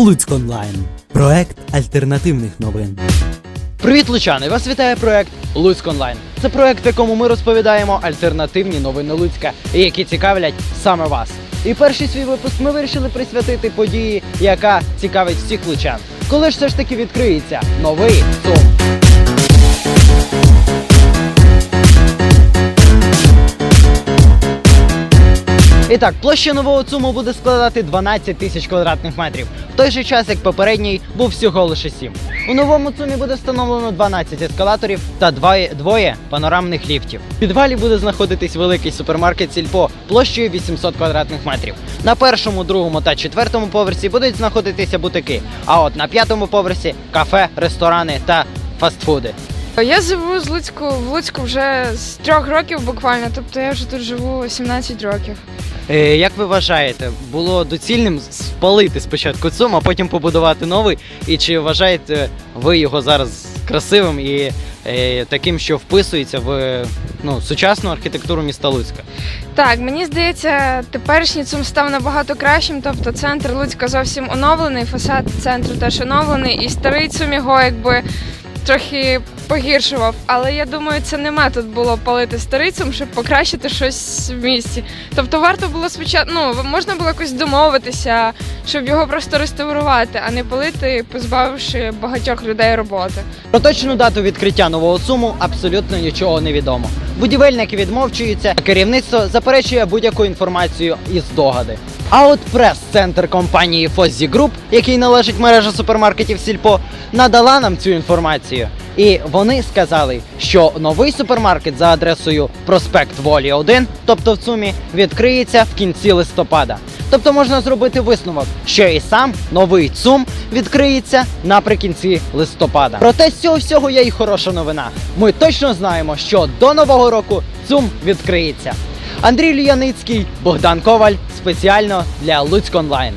Луцьк онлайн. Проект альтернативних новин. Привіт, лучани! Вас вітає проект Луцьк Онлайн. Це проект, в якому ми розповідаємо альтернативні новини Луцька, які цікавлять саме вас. І перший свій випуск ми вирішили присвятити події, яка цікавить всіх лучан. Коли ж все ж таки відкриється новий ЦУМ. І так, площа нового ЦУМу буде складати 12 тисяч квадратних метрів, в той же час як попередній був всього лише 7. У новому ЦУМі буде встановлено 12 ескалаторів та двоє, двоє панорамних ліфтів. В підвалі буде знаходитись великий супермаркет Сільпо площею 800 квадратних метрів. На першому, другому та четвертому поверсі будуть знаходитися бутики, а от на п'ятому поверсі кафе, ресторани та фастфуди. Я живу з Луцьку в Луцьку вже з трьох років буквально, тобто я вже тут живу 17 років. Е, Як ви вважаєте, було доцільним спалити спочатку ЦУМ, а потім побудувати новий? І чи вважаєте ви його зараз красивим і е, таким, що вписується в ну, сучасну архітектуру міста Луцька? Так, мені здається, теперішній ЦУМ став набагато кращим. Тобто центр Луцька зовсім оновлений, фасад центру теж оновлений, і старий ЦУМ його якби трохи погіршував. Але я думаю, це не метод було палити старий ЦУМ, щоб покращити щось в місті. Тобто варто було спочатку, ну можна було якось домовитися, щоб його просто реставрувати, а не палити, позбавивши багатьох людей роботи. Про точну дату відкриття нового ЦУМу абсолютно нічого не відомо. Будівельники відмовчуються, а керівництво заперечує будь-яку інформацію із здогади. А от прес-центр компанії Фоззі Груп, який належить мережа супермаркетів Сільпо, надала нам цю інформацію. І вони сказали, що новий супермаркет за адресою Проспект Волі 1, тобто в ЦУМі, відкриється в кінці листопада. Тобто можна зробити висновок, що і сам новий ЦУМ відкриється наприкінці листопада. Проте з цього всього є і хороша новина. Ми точно знаємо, що до нового року ЦУМ відкриється. Андрій Ліяницький, Богдан Коваль спеціально для Луцьк Онлайн.